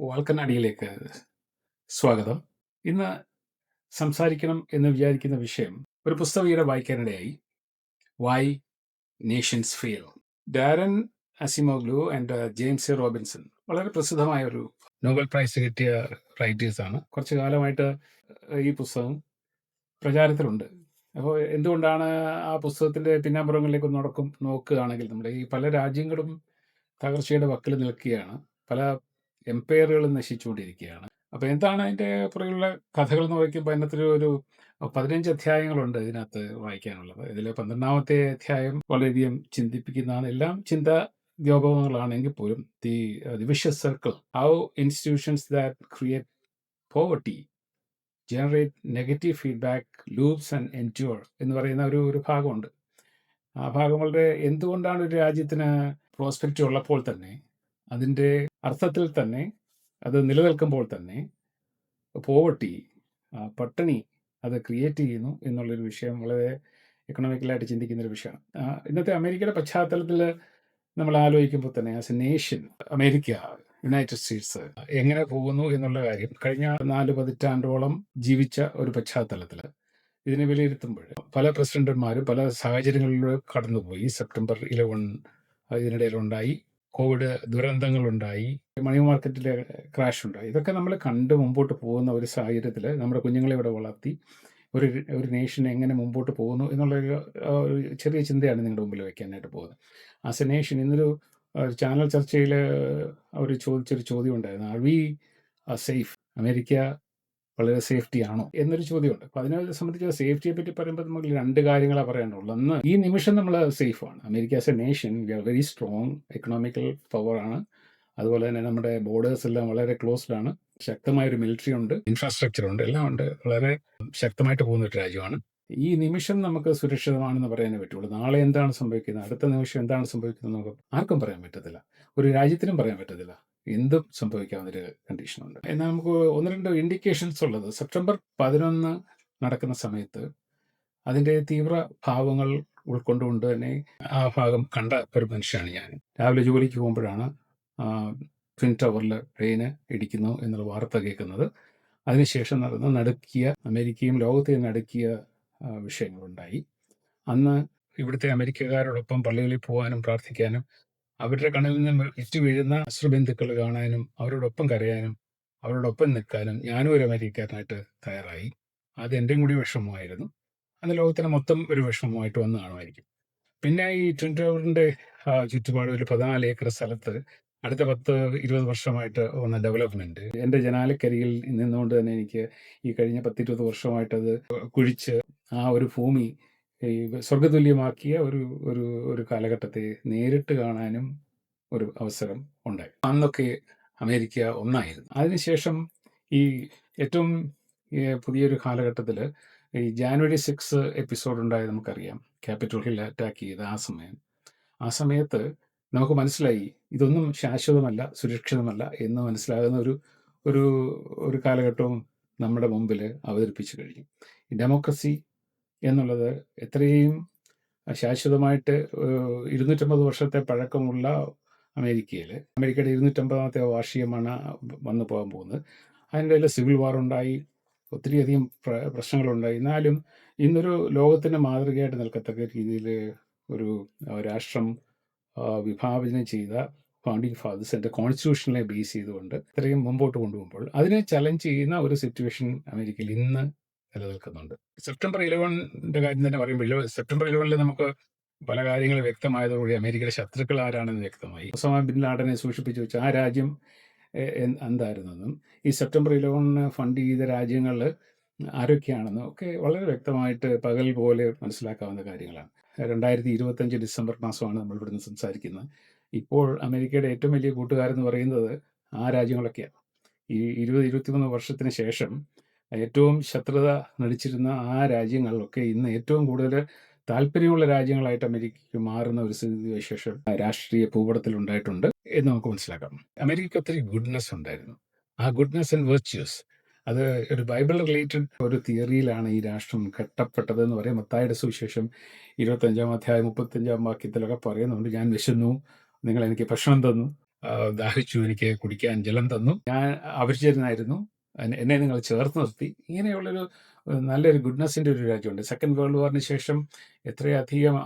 വാൽക്കണ്ണാടിയിലേക്ക് സ്വാഗതം. ഇന്ന് സംസാരിക്കണം എന്ന് വിചാരിക്കുന്ന വിഷയം ഒരു പുസ്തകീടെ വായിക്കാനിടയായി. Why nations fail Daron Acemoglu and James A Robinson വളരെ പ്രസിദ്ധമായ ഒരു നോബൽ പ്രൈസ് കിട്ടിയ റൈറ്റേഴ്സാണ് കുറച്ചു കാലമായിട്ട് ഈ പുസ്തകം പ്രചാരത്തിലുണ്ട്. അപ്പോൾ എന്തുകൊണ്ടാണ് ആ പുസ്തകത്തിന്റെ പിന്നാമ്പുറങ്ങളിലേക്ക് നടക്കും നോക്കുകയാണെങ്കിൽ നമ്മുടെ ഈ പല രാജ്യങ്ങളും തകർച്ചയുടെ വക്കിൽ നിൽക്കുകയാണ്. പല എംപയറുകൾ നശിച്ചുകൊണ്ടിരിക്കുകയാണ്. അപ്പോൾ എന്താണ് അതിന്റെ പുറകിലുള്ള കഥകൾ എന്ന് വായിക്കുമ്പോൾ അതിനകത്തൊരു ഒരു പതിനഞ്ച് അധ്യായങ്ങളുണ്ട് ഇതിനകത്ത് വായിക്കാനുള്ളത്. ഇതിൽ പന്ത്രണ്ടാമത്തെ അധ്യായം വളരെയധികം ചിന്തിപ്പിക്കുന്നതാണ്. എല്ലാം ചിന്ത ദ്യോപകങ്ങളാണെങ്കിൽ പോലും the the vicious circle how institutions that create poverty generate negative feedback loops and endure എന്ന് പറയുന്ന ഒരു ഒരു ഭാഗമുണ്ട്. ആ ഭാഗം വളരെ എന്തുകൊണ്ടാണ് ഒരു രാജ്യത്തിന് പ്രോസ്പെക്റ്റ് ഉള്ളപ്പോൾ തന്നെ അതിന്റെ അർത്ഥത്തിൽ തന്നെ അത് നിലനിൽക്കുമ്പോൾ തന്നെ പോവർട്ടി പട്ടിണി അത് ക്രിയേറ്റ് ചെയ്യുന്നു എന്നുള്ളൊരു വിഷയം വളരെ എക്കണോമിക്കലായിട്ട് ചിന്തിക്കുന്ന ഒരു വിഷയമാണ്. ഇന്നത്തെ അമേരിക്കയുടെ പശ്ചാത്തലത്തിൽ നമ്മൾ ആലോചിക്കുമ്പോൾ തന്നെ as a nation America United States എങ്ങനെ പോകുന്നു എന്നുള്ള കാര്യം കഴിഞ്ഞ നാല് പതിറ്റാണ്ടോളം ജീവിച്ച ഒരു പശ്ചാത്തലത്തിൽ ഇതിനെ വിലയിരുത്തുമ്പോൾ പല പ്രസിഡന്റുമാരും പല സാഹചര്യങ്ങളിലൂടെ കടന്നുപോയി. സെപ്റ്റംബർ ഇലവൻ ഇതിനിടയിലുണ്ടായി. കോവിഡ് ദുരന്തങ്ങളുണ്ടായി. മണി മാർക്കറ്റിലെ ക്രാഷ് ഉണ്ടായി ഇതൊക്കെ നമ്മൾ കണ്ട് മുമ്പോട്ട് പോകുന്ന ഒരു സാഹചര്യത്തിൽ നമ്മുടെ കുഞ്ഞുങ്ങളെ ഇവിടെ വളർത്തി ഒരു ഒരു നേഷൻ എങ്ങനെ മുമ്പോട്ട് പോകുന്നു എന്നുള്ളൊരു ചെറിയ ചിന്തയാണ് നിങ്ങളുടെ മുമ്പിൽ വയ്ക്കാനായിട്ട് പോകുന്നത്. ആസ് എ നേഷൻ ഇന്നൊരു ചാനൽ ചർച്ചയിൽ അവർ ചോദിച്ചൊരു ചോദ്യം ഉണ്ടായിരുന്നു ആർ വി സേഫ് അമേരിക്ക വളരെ സേഫ്റ്റി ആണോ എന്നൊരു ചോദ്യമുണ്ട്. അപ്പോൾ അതിനെ സംബന്ധിച്ച് സേഫ്റ്റിയെ പറ്റി പറയുമ്പോൾ നമുക്ക് രണ്ട് കാര്യങ്ങളാണ് പറയാനുള്ളൂ ഒന്ന് ഈ നിമിഷം നമ്മൾ സേഫ് ആണ് America as a nation we are very strong economical ആണ്. അതുപോലെ തന്നെ നമ്മുടെ ബോർഡേഴ്സ് എല്ലാം വളരെ ക്ലോസ്ഡ് ആണ്. ശക്തമായ ഒരു മിലിറ്ററി ഉണ്ട് ഇൻഫ്രാസ്ട്രക്ചർ ഉണ്ട് എല്ലാം ഉണ്ട്. വളരെ ശക്തമായിട്ട് പോകുന്ന ഒരു രാജ്യമാണ്. ഈ നിമിഷം നമുക്ക് സുരക്ഷിതമാണെന്ന് പറയാനേ പറ്റുള്ളൂ. നാളെ എന്താണ് സംഭവിക്കുന്നത്? അടുത്ത നിമിഷം എന്താണ് സംഭവിക്കുന്നത് നമുക്ക് ആർക്കും പറയാൻ പറ്റത്തില്ല. ഒരു രാജ്യത്തിനും പറയാൻ പറ്റത്തില്ല. എന്തും സംഭവിക്കാവുന്നൊരു കണ്ടീഷനുണ്ട് എന്നാൽ നമുക്ക് ഒന്ന് രണ്ട് ഇൻഡിക്കേഷൻസ് ഉള്ളത്. സെപ്റ്റംബർ പതിനൊന്ന് നടക്കുന്ന സമയത്ത് അതിന്റെ തീവ്ര ഭാവങ്ങൾ ഉൾക്കൊണ്ടുകൊണ്ട് തന്നെ ആ ഭാഗം കണ്ട ഒരു മനുഷ്യനാണ് ഞാൻ. രാവിലെ ജോലിക്ക് പോകുമ്പോഴാണ് ട്വിൻ ടവറിൽ ട്രെയിന് ഇടിക്കുന്നു എന്നുള്ള വാർത്ത കേൾക്കുന്നത്. അതിനുശേഷം നടന്ന നടുക്കിയ അമേരിക്കയും ലോകത്തെയും നടുക്കിയ വിഷയങ്ങളുണ്ടായി. അന്ന് ഇവിടുത്തെ അമേരിക്കക്കാരോടൊപ്പം പള്ളികളിൽ പോകാനും പ്രാർത്ഥിക്കാനും അവരുടെ കണ്ണിൽ നിന്ന് ഇറ്റു വീഴുന്ന അശ്രുബന്ധുക്കൾ കാണാനും അവരോടൊപ്പം കരയാനും അവരോടൊപ്പം നിൽക്കാനും ഞാനും ഒരു അമേരിക്കക്കാരനായിട്ട് തയ്യാറായി. അത് എന്റെയും കൂടി വിഷമമായിരുന്നു. അന്ന് ലോകത്തിന് മൊത്തം ഒരു വിഷമമായിട്ട് വന്ന് കാണുമായിരിക്കും. പിന്നെ ഈ ട്വിൻ ടവറിന്റെ ചുറ്റുപാട് ഒരു പതിനാല് ഏക്കർ സ്ഥലത്ത് അടുത്ത പത്ത് ഇരുപത് വർഷമായിട്ട് വന്ന ഡെവലപ്മെന്റ്. എന്റെ ജനാലക്കരിയിൽ നിന്നുകൊണ്ട് തന്നെ എനിക്ക് ഈ കഴിഞ്ഞ പത്തിരുപത് വർഷമായിട്ടത് കുഴിച്ച് ആ ഒരു ഭൂമി ഈ സ്വർഗതുല്യമാക്കിയ ഒരു ഒരു ഒരു കാലഘട്ടത്തെ നേരിട്ട് കാണാനും ഒരു അവസരം ഉണ്ടായി. അന്നൊക്കെ അമേരിക്ക ഒന്നായിരുന്നു. അതിനുശേഷം ഈ ഏറ്റവും പുതിയൊരു കാലഘട്ടത്തിൽ ഈ ജാനുവരി സിക്സ് എപ്പിസോഡ് ഉണ്ടായത് നമുക്കറിയാം. ക്യാപിറ്റൽ ഹിൽ അറ്റാക്ക് ചെയ്ത് ആ സമയം. ആ സമയത്ത് നമുക്ക് മനസ്സിലായി ഇതൊന്നും ശാശ്വതമല്ല സുരക്ഷിതമല്ല എന്ന് മനസ്സിലാകുന്ന ഒരു ഒരു ഒരു കാലഘട്ടവും നമ്മുടെ മുമ്പിൽ അവതരിപ്പിച്ചു കഴിഞ്ഞു. ഡെമോക്രസി എന്നുള്ളത് എത്രയും ശാശ്വതമായിട്ട് ഇരുന്നൂറ്റമ്പത് വർഷത്തെ പഴക്കമുള്ള അമേരിക്കയിൽ അമേരിക്കയുടെ ഇരുന്നൂറ്റമ്പതാമത്തെ വാർഷികമാണ് വന്നു പോകാൻ പോകുന്നത്. അതിന്റെ സിവിൽ വാർ ഉണ്ടായി ഒത്തിരിയധികം പ്ര പ്രശ്നങ്ങളുണ്ടായി. എന്നാലും ഇന്നൊരു ലോകത്തിന്റെ മാതൃകയായിട്ട് നിൽക്കത്തക്ക രീതിയിൽ ഒരു രാഷ്ട്രം വിഭാവനം ചെയ്ത ഫൗണ്ടിങ് ഫാദേഴ്സിന്റെ കോൺസ്റ്റിറ്റ്യൂഷനെ ബേസ് ചെയ്തുകൊണ്ട് ഇത്രയും മുമ്പോട്ട് കൊണ്ടുപോകുമ്പോൾ അതിനെ ചലഞ്ച് ചെയ്യുന്ന ഒരു സിറ്റുവേഷൻ അമേരിക്കയിൽ ഇന്ന് നിലനിൽക്കുന്നുണ്ട്. സെപ്റ്റംബർ ഇലവന്റെ കാര്യം തന്നെ പറയുമ്പോൾ സെപ്റ്റംബർ ഇലവനിൽ നമുക്ക് പല കാര്യങ്ങൾ വ്യക്തമായതോടുകൂടി അമേരിക്കയുടെ ശത്രുക്കൾ ആരാണെന്ന് വ്യക്തമായി. ഒസാമ ബിൻ ലാഡനെ സൂക്ഷിപ്പിച്ചു വെച്ച ആ രാജ്യം എന്തായിരുന്നെന്നും ഈ സെപ്റ്റംബർ ഇലവന് ഫണ്ട് ചെയ്ത രാജ്യങ്ങൾ ആരൊക്കെയാണെന്നും ഒക്കെ വളരെ വ്യക്തമായിട്ട് പകൽ പോലെ മനസ്സിലാക്കാവുന്ന കാര്യങ്ങളാണ്. രണ്ടായിരത്തി ഇരുപത്തഞ്ച് ഡിസംബർ മാസമാണ് നമ്മൾ ഇവിടുന്ന് സംസാരിക്കുന്നത്. ഇപ്പോൾ അമേരിക്കയുടെ ഏറ്റവും വലിയ കൂട്ടുകാരെന്ന് പറയുന്നത് ആ രാജ്യങ്ങളൊക്കെയാണ്. ഈ ഇരുപത് ഇരുപത്തിമൂന്ന് വർഷത്തിന് ശേഷം ഏറ്റവും ശത്രുത നടിച്ചിരുന്ന ആ രാജ്യങ്ങളിലൊക്കെ ഇന്ന് ഏറ്റവും കൂടുതൽ താല്പര്യമുള്ള രാജ്യങ്ങളായിട്ട് അമേരിക്കയ്ക്ക് മാറുന്ന ഒരു സ്ഥിതിവിശേഷം രാഷ്ട്രീയ ഭൂപടത്തിൽ ഉണ്ടായിട്ടുണ്ട് എന്ന് നമുക്ക് മനസ്സിലാക്കാം. അമേരിക്കയ്ക്ക് ഒത്തിരി ഗുഡ്നെസ് ഉണ്ടായിരുന്നു. ആ ഗുഡ്നെസ് ആൻഡ് വെർച്യൂസ് അത് ഒരു ബൈബിൾ റിലേറ്റഡ് ഒരു തിയറിയിലാണ് ഈ രാഷ്ട്രം കെട്ടപ്പെട്ടത് എന്ന് പറയും. മത്തായുടെ സുവിശേഷം ഇരുപത്തഞ്ചാം അധ്യായം മുപ്പത്തഞ്ചാം വാക്യത്തിലൊക്കെ പറയുന്നുണ്ട് ഞാൻ വിശന്നു നിങ്ങൾ എനിക്ക് ഭക്ഷണം തന്നു ദാഹിച്ചു എനിക്ക് കുടിക്കാൻ ജലം തന്നു ഞാൻ അപരിചിതനായിരുന്നു എന്നെ നിങ്ങൾ ചേർത്ത് നിർത്തി. ഇങ്ങനെയുള്ളൊരു നല്ലൊരു ഗുഡ്നെസ്സിന്റെ ഒരു രാജ്യമുണ്ട്. സെക്കൻഡ് വേൾഡ് വാറിന് ശേഷം എത്രയധികം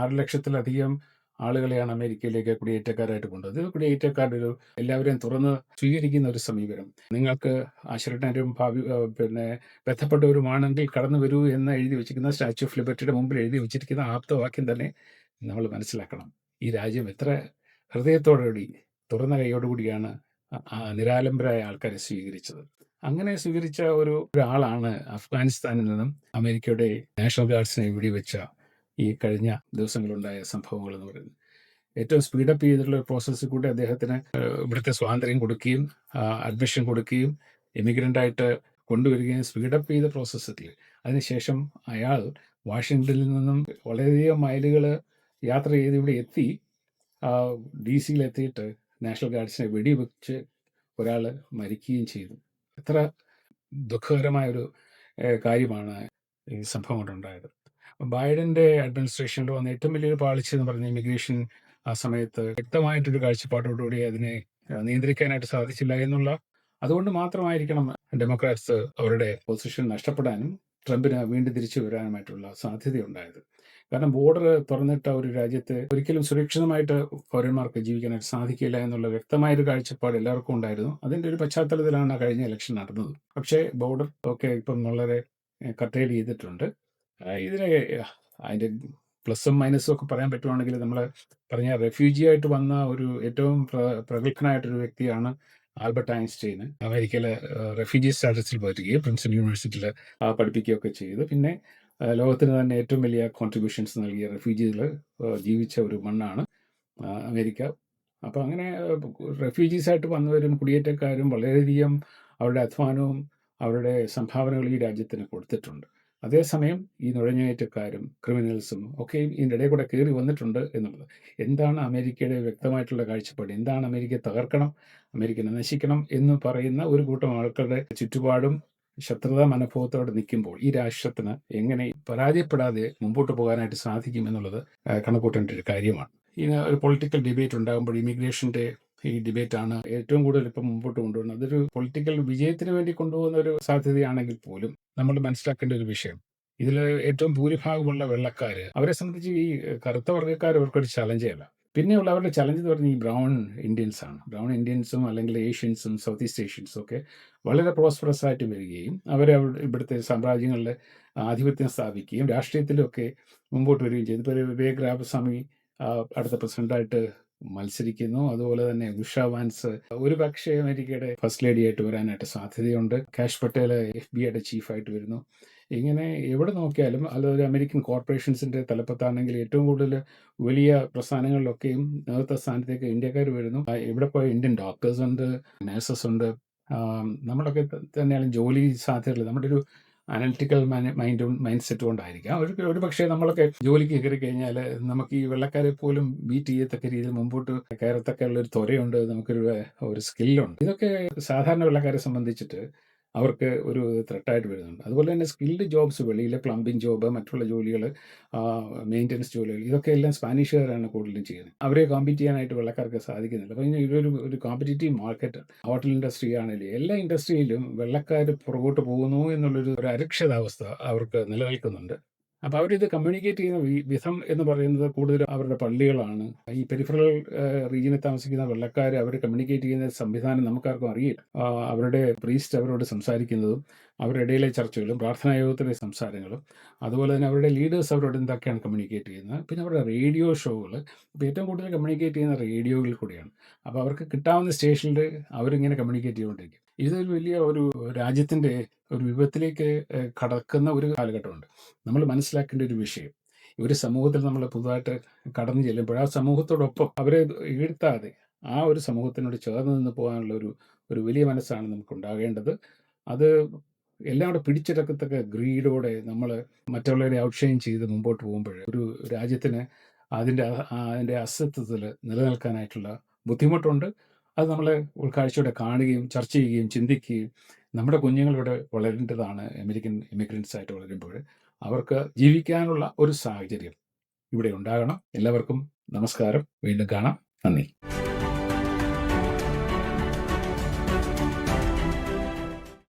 ആറ് ലക്ഷത്തിലധികം ആളുകളെയാണ് അമേരിക്കയിലേക്ക് കുടിയേറ്റക്കാരായിട്ട് കൊണ്ടുവന്നത്. ഇത് കുടിയേറ്റക്കാരുടെ ഒരു എല്ലാവരെയും തുറന്ന് സ്വീകരിക്കുന്ന ഒരു സമീപനം. നിങ്ങൾക്ക് ആശ്രയനും ഭാവി പിന്നെ ബന്ധപ്പെട്ടവരുമാണെങ്കിൽ കടന്നു വരൂ എന്ന് എഴുതി വെച്ചിരിക്കുന്ന സ്റ്റാച്യു ഓഫ് ലിബർട്ടിയുടെ മുമ്പിൽ എഴുതി വെച്ചിരിക്കുന്ന ആപ്തവാക്യം തന്നെ നമ്മൾ മനസ്സിലാക്കണം. ഈ രാജ്യം എത്ര ഹൃദയത്തോടുകൂടി തുറന്ന കൈയോടുകൂടിയാണ് നിരാലംബരായ ആൾക്കാരെ സ്വീകരിച്ചത്. അങ്ങനെ സ്വീകരിച്ച ഒരു ഒരാളാണ് അഫ്ഗാനിസ്ഥാനിൽ നിന്നും അമേരിക്കയുടെ നാഷണൽ ഗാർഡ്സിനെ വെടിവെച്ച ഈ കഴിഞ്ഞ ദിവസങ്ങളുണ്ടായ സംഭവങ്ങൾ എന്ന് പറയുന്നത്. ഏറ്റവും സ്പീഡപ്പ് ചെയ്തിട്ടുള്ള പ്രോസസ്സിൽ കൂടി അദ്ദേഹത്തിന് ഇവിടുത്തെ സ്വാതന്ത്ര്യം കൊടുക്കുകയും അഡ്മിഷൻ കൊടുക്കുകയും എമിഗ്രന്റ് ആയിട്ട് കൊണ്ടുവരികയും സ്പീഡപ്പ് ചെയ്ത പ്രോസസ്സിൽ അതിനുശേഷം അയാൾ വാഷിങ്ടണിൽ നിന്നും വളരെയധികം മൈലുകൾ യാത്ര ചെയ്ത് ഇവിടെ എത്തി. ഡി സിയിൽ എത്തിയിട്ട് നാഷണൽ ഗാർഡ്സിനെ വെടിവെച്ച് ഒരാൾ മരിക്കുകയും ചെയ്തു. എത്ര ദുഃഖകരമായ ഒരു കാര്യമാണ് ഈ സംഭവം കൊണ്ടുണ്ടായത് ബൈഡന്റെ അഡ്മിനിസ്ട്രേഷനിൽ വന്ന ഏറ്റവും വലിയൊരു പാളിച്ച എന്ന് പറഞ്ഞ ഇമിഗ്രേഷൻ ആ സമയത്ത് വ്യക്തമായിട്ടൊരു കാഴ്ചപ്പാടോടുകൂടി അതിനെ നിയന്ത്രിക്കാനായിട്ട് സാധിച്ചില്ല എന്നുള്ള അതുകൊണ്ട് മാത്രമായിരിക്കണം ഡെമോക്രാറ്റ്സ് അവരുടെ പൊസിഷൻ നഷ്ടപ്പെടാനും ട്രംപിന് വീണ്ടും തിരിച്ചു വരാനുമായിട്ടുള്ള സാധ്യതയുണ്ടായത്. കാരണം ബോർഡർ തുറന്നിട്ട ഒരു രാജ്യത്ത് ഒരിക്കലും സുരക്ഷിതമായിട്ട് പൗരന്മാർക്ക് ജീവിക്കാനായിട്ട് സാധിക്കില്ല എന്നുള്ള വ്യക്തമായ ഒരു കാഴ്ചപ്പാട് എല്ലാവർക്കും ഉണ്ടായിരുന്നു. അതിന്റെ ഒരു പശ്ചാത്തലത്തിലാണ് കഴിഞ്ഞ ഇലക്ഷൻ നടന്നത്. പക്ഷേ ബോർഡർ ഒക്കെ ഇപ്പം വളരെ കട്ടയിൽ ചെയ്തിട്ടുണ്ട്. ഇതിനെ അതിന്റെ പ്ലസും മൈനസും ഒക്കെ പറയാൻ പറ്റുവാണെങ്കിൽ നമ്മൾ പറഞ്ഞ റെഫ്യൂജി ആയിട്ട് വന്ന ഒരു ഏറ്റവും പ്ര- പ്രഗത്ഭനായിട്ടൊരു വ്യക്തിയാണ് ആൽബർട്ട് ഐൻസ്റ്റൈന് അമേരിക്കയിലെ റെഫ്യൂജി സ്റ്റാറ്റസിൽ വരികയും പ്രിൻസൺ യൂണിവേഴ്സിറ്റിയിൽ പഠിപ്പിക്കുകയൊക്കെ ചെയ്തു. പിന്നെ ലോകത്തിന് തന്നെ ഏറ്റവും വലിയ കോൺട്രിബ്യൂഷൻസ് നൽകിയ റെഫ്യൂജികൾ ജീവിച്ച ഒരു മണ്ണാണ് അമേരിക്ക. അപ്പോൾ അങ്ങനെ റെഫ്യൂജീസ് ആയിട്ട് വന്നവരും കുടിയേറ്റക്കാരും വളരെയധികം അവരുടെ അധ്വാനവും അവരുടെ സംഭാവനകൾ ഈ രാജ്യത്തിന് കൊടുത്തിട്ടുണ്ട്. അതേസമയം ഈ നുഴഞ്ഞുകയറ്റക്കാരും ക്രിമിനൽസും ഒക്കെ ഇതിന്റെ ഇടയിൽ കൂടെ കയറി വന്നിട്ടുണ്ട് എന്നുള്ളത്. എന്താണ് അമേരിക്കയുടെ വ്യക്തമായിട്ടുള്ള കാഴ്ചപ്പാട്? എന്താണ് അമേരിക്കയെ തകർക്കണം അമേരിക്കനെ നശിക്കണം എന്ന് പറയുന്ന ഒരു കൂട്ടം ആൾക്കാരുടെ ചുറ്റുപാടും ശത്രുതാ മനോഭാവത്തോടെ നിൽക്കുമ്പോൾ ഈ രാഷ്ട്രത്തിന് എങ്ങനെ പരാജയപ്പെടാതെ മുമ്പോട്ട് പോകാനായിട്ട് സാധിക്കും എന്നുള്ളത് കണക്കൂട്ടേണ്ട ഒരു കാര്യമാണ്. ഇനി ഒരു പൊളിറ്റിക്കൽ ഡിബേറ്റ് ഉണ്ടാകുമ്പോൾ ഇമിഗ്രേഷന്റെ ഈ ഡിബേറ്റ് ആണ് ഏറ്റവും കൂടുതൽ ഇപ്പം മുമ്പോട്ട് കൊണ്ടുവരുന്നത്. അതൊരു പൊളിറ്റിക്കൽ വിജയത്തിന് വേണ്ടി കൊണ്ടുപോകുന്ന ഒരു സാധ്യതയാണെങ്കിൽ പോലും നമ്മൾ മനസ്സിലാക്കേണ്ട ഒരു വിഷയം. ഇതിൽ ഏറ്റവും ഭൂരിഭാഗമുള്ള വെള്ളക്കാർ അവരെ സംബന്ധിച്ച് ഈ കറുത്ത വർഗക്കാർ അവർക്കൊരു ചലഞ്ചേ അല്ല. പിന്നെയുള്ള അവരുടെ ചലഞ്ച് എന്ന് പറഞ്ഞാൽ ഈ ബ്രൗൺ ഇന്ത്യൻസാണ് ബ്രൗൺ ഇന്ത്യൻസും അല്ലെങ്കിൽ ഏഷ്യൻസും സൗത്ത് ഈസ്റ്റ് ഏഷ്യൻസും ഒക്കെ വളരെ പ്രോസ്പെറസ് ആയിട്ട് വരികയും അവർ ഇവിടുത്തെ സാമ്രാജ്യങ്ങളിൽ ആധിപത്യം സ്ഥാപിക്കുകയും രാഷ്ട്രീയത്തിലൊക്കെ മുമ്പോട്ട് വരികയും ചെയ്തു. ഇപ്പോൾ വിവേക് രാമസ്വാമി അടുത്ത പ്രസിഡന്റായിട്ട് മത്സരിക്കുന്നു. അതുപോലെ തന്നെ ഉഷ വാൻസ് ഒരു പക്ഷേ അമേരിക്കയുടെ ഫസ്റ്റ് ലേഡി ആയിട്ട് വരാനായിട്ട് സാധ്യതയുണ്ട്. കാഷ് പട്ടേൽ എഫ് ബി ഐയുടെ ചീഫായിട്ട് വരുന്നു. ഇങ്ങനെ എവിടെ നോക്കിയാലും അതൊരു അമേരിക്കൻ കോർപ്പറേഷൻസിന്റെ തലപ്പത്താണെങ്കിൽ ഏറ്റവും കൂടുതൽ വലിയ പ്രസ്ഥാനങ്ങളിലൊക്കെയും നേതൃത്വ സ്ഥാനത്തേക്ക് ഇന്ത്യക്കാർ വരുന്നു. എവിടെ പോയ ഇന്ത്യൻ ഡോക്ടേഴ്സ് ഉണ്ട് നേഴ്സസ് ഉണ്ട്. നമ്മളൊക്കെ തന്നെയാണ് ജോലി സാധ്യതകൾ. നമ്മുടെ ഒരു അനലിറ്റിക്കൽ മൈൻഡും മൈൻഡ് സെറ്റ് കൊണ്ടായിരിക്കാം. ഒരു ഒരു പക്ഷേ നമ്മളൊക്കെ ജോലിക്ക് കയറി കഴിഞ്ഞാൽ നമുക്ക് ഈ വെള്ളക്കാരെ പോലും ബീറ്റ് ചെയ്യത്തക്ക രീതിയിൽ മുമ്പോട്ട് കയറത്തക്കുള്ള ഒരു ത്വരയുണ്ട്. നമുക്കൊരു ഒരു സ്കില്ലുണ്ട്. ഇതൊക്കെ സാധാരണ വെള്ളക്കാരെ സംബന്ധിച്ചിട്ട് അവർക്ക് ഒരു ത്രെട്ടായിട്ട് വരുന്നുണ്ട്. അതുപോലെ തന്നെ സ്കിൽഡ് ജോബ്സ് വെളിയിലെ പ്ലംബിംഗ് ജോബ് മറ്റുള്ള ജോലികൾ മെയിന്റനൻസ് ജോലികൾ ഇതൊക്കെ എല്ലാം സ്പാനിഷുകാരാണ് കൂടുതലും ചെയ്യുന്നത്. അവരെ കോമ്പീറ്റ് ചെയ്യാനായിട്ട് വെള്ളക്കാർക്ക് സാധിക്കുന്നില്ല. അപ്പോൾ ഇതൊരു ഒരു കോമ്പറ്റീറ്റീവ് മാർക്കറ്റ് ഹോട്ടൽ ഇൻഡസ്ട്രി ആണെങ്കിലും എല്ലാ ഇൻഡസ്ട്രിയിലും വെള്ളക്കാർ പുറകോട്ട് പോകുന്നു എന്നുള്ളൊരു ഒരു അരക്ഷിതാവസ്ഥ അവർക്ക് നിലനിൽക്കുന്നുണ്ട്. അപ്പോൾ അവരിത് കമ്മ്യൂണിക്കേറ്റ് ചെയ്യുന്ന വിധം എന്ന് പറയുന്നത് കൂടുതലും അവരുടെ പള്ളികളാണ്. ഈ പെരിഫറൽ റീജിയനിൽ താമസിക്കുന്ന വെള്ളക്കാർ അവർ കമ്മ്യൂണിക്കേറ്റ് ചെയ്യുന്ന സംവിധാനം നമുക്കാർക്കും അറിയില്ല അവരുടെ പ്രീസ്റ്റ് അവരോട് സംസാരിക്കുന്നതും അവരുടെ ഇടയിലെ ചർച്ചകളും പ്രാർത്ഥനാ യോഗത്തിലെ സംസാരങ്ങളും അതുപോലെ തന്നെ അവരുടെ ലീഡേഴ്സ് അവരോട് എന്തൊക്കെയാണ് കമ്മ്യൂണിക്കേറ്റ് ചെയ്യുന്നത്. പിന്നെ അവരുടെ റേഡിയോ ഷോകൾ ഇപ്പോൾ ഏറ്റവും കൂടുതൽ കമ്മ്യൂണിക്കേറ്റ് ചെയ്യുന്ന റേഡിയോയിൽ കൂടിയാണ്. അപ്പോൾ അവർക്ക് കിട്ടാവുന്ന സ്റ്റേഷനിൽ അവരിങ്ങനെ കമ്മ്യൂണിക്കേറ്റ് ചെയ്തുകൊണ്ടിരിക്കും. ഇതൊരു വലിയ ഒരു രാജ്യത്തിന്റെ ഒരു കടക്കുന്ന ഒരു കാലഘട്ടമുണ്ട്. നമ്മൾ മനസ്സിലാക്കേണ്ട ഒരു വിഷയം. ഒരു സമൂഹത്തിൽ നമ്മൾ പുതുതായിട്ട് കടന്നു ചെല്ലുമ്പോൾ ആ സമൂഹത്തോടൊപ്പം അവരെ ഈഴ്ത്താതെ ആ ഒരു സമൂഹത്തിനോട് ചേർന്ന് നിന്ന് പോകാനുള്ള ഒരു ഒരു വലിയ മനസ്സാണ് നമുക്ക് ഉണ്ടാകേണ്ടത് അത് എല്ലാം കൂടെ പിടിച്ചെടുക്കത്തക്ക ഗ്രീഡോടെ നമ്മൾ മറ്റുള്ളവരെ ഔക്ഷയം ചെയ്ത് മുമ്പോട്ട് പോകുമ്പോൾ ഒരു രാജ്യത്തിന് അതിന്റെ അതിന്റെ അസ്തിത്വത്തിൽ നിലനിൽക്കാനായിട്ടുള്ള ബുദ്ധിമുട്ടുണ്ട്. അത് നമ്മൾ ഉൾക്കാഴ്ചയോടെ കാണുകയും ചർച്ച ചെയ്യുകയും ചിന്തിക്കുകയും നമ്മുടെ കുഞ്ഞുങ്ങൾ ഇവിടെ വളരേണ്ടതാണ് അമേരിക്കൻ ഇമിഗ്രൻസ് ആയിട്ട് വളരുമ്പോൾ. അവർക്ക് ജീവിക്കാനുള്ള ഒരു സാഹചര്യം ഇവിടെ ഉണ്ടാകണം. എല്ലാവർക്കും നമസ്കാരം. വീണ്ടും കാണാം. നന്ദി.